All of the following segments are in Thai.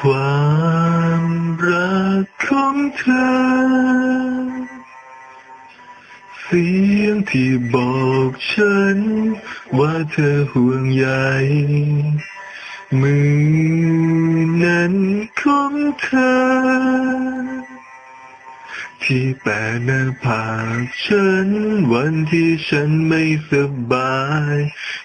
ความรักของเธอ เสียงที่บอกฉัน ว่าเธอห่วงใยมือนั้นของเธอ ที่แปะหน้าผากฉัน วันที่ฉันไม่สบาย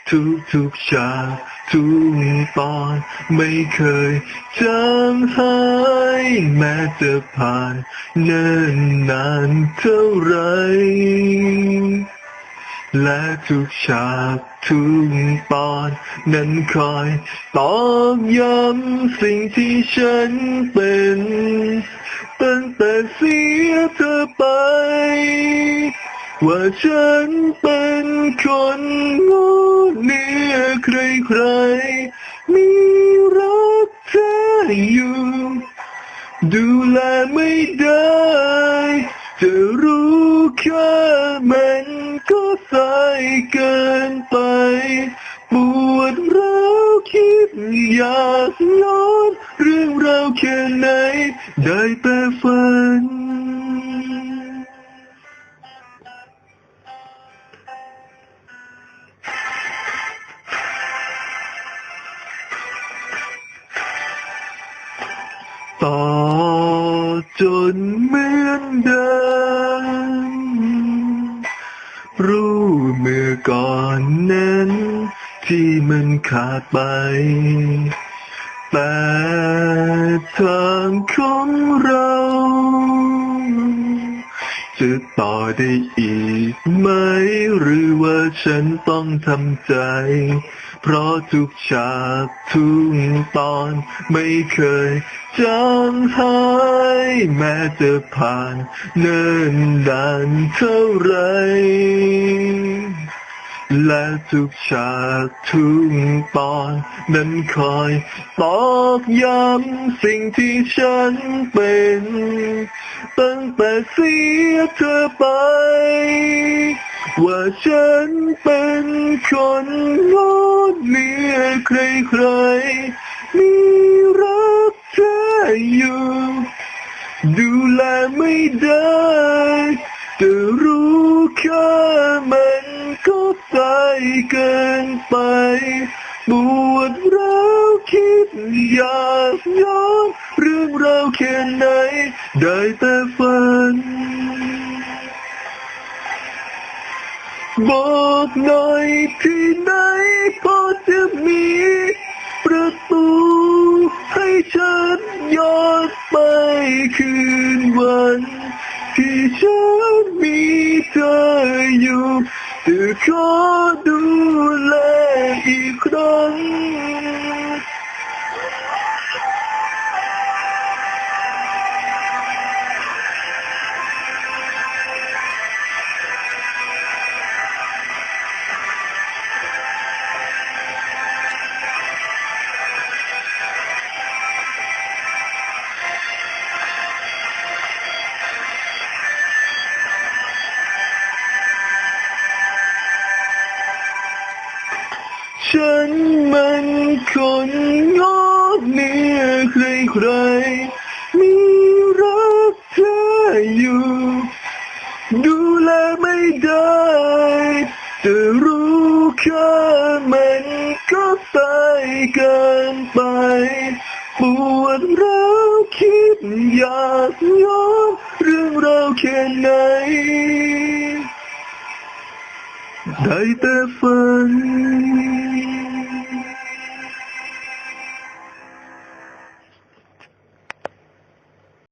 ทุกทุกฉากทุกตอนไม่เคยจางหายแม้จะผ่านเนิ่นนานเท่าไรและทุกฉากทุกตอนนั้นคอยตอกย้ำสิ่งที่ฉันเป็น แต่เสียเธอไป ว่าฉันเป็นคนงอเนียใครๆมีรักเธออยู่ ดูแลไม่ได้ จะรู้แค่มันก็สายเกินไป ปวดร้าวคิดอยากย้อนเรื่องราวแค่ไหน ได้แต่ฝัน ต่อจนเหมือนเดิมรู้เมื่อก่อนนั้น ที่มันขาดไป แต่ทางของเรา จะต่อได้อีกไหม หรือว่าฉันต้องทำใจ เพราะทุกฉากทุกตอนไม่เคยจางหายแม้จะผ่านเนิ่นนานเท่าไร และทุกฉากทุกตอนนั้นคอยตอกย้ำสิ่งที่ฉันเป็น ตั้งแต่เสียเธอไป ว่าฉันเป็นคนงอเลียใครๆมีรักเธออยู่ ดูแลไม่ได้จะ เกินไปปวดร้าวคิดอยากย้อนเรื่องราวแค่ไหน ได้แต่ฝัน บอกหน่อยที่ไหนพอจะมี ประตูให้ฉันย้อนไปคืนวัน ที่ฉันมีเธออยู่ ขอดูแลอีกครั้ง ฉันมันคนงอเนียใครๆมีรักเธออยู่ ดูแลไม่ได้จะรู้แค่มันก็ตายเกินไป ปวดร้าวคิดอยากย้อนเรื่องราวแค่ไหนได้แต่ฝัน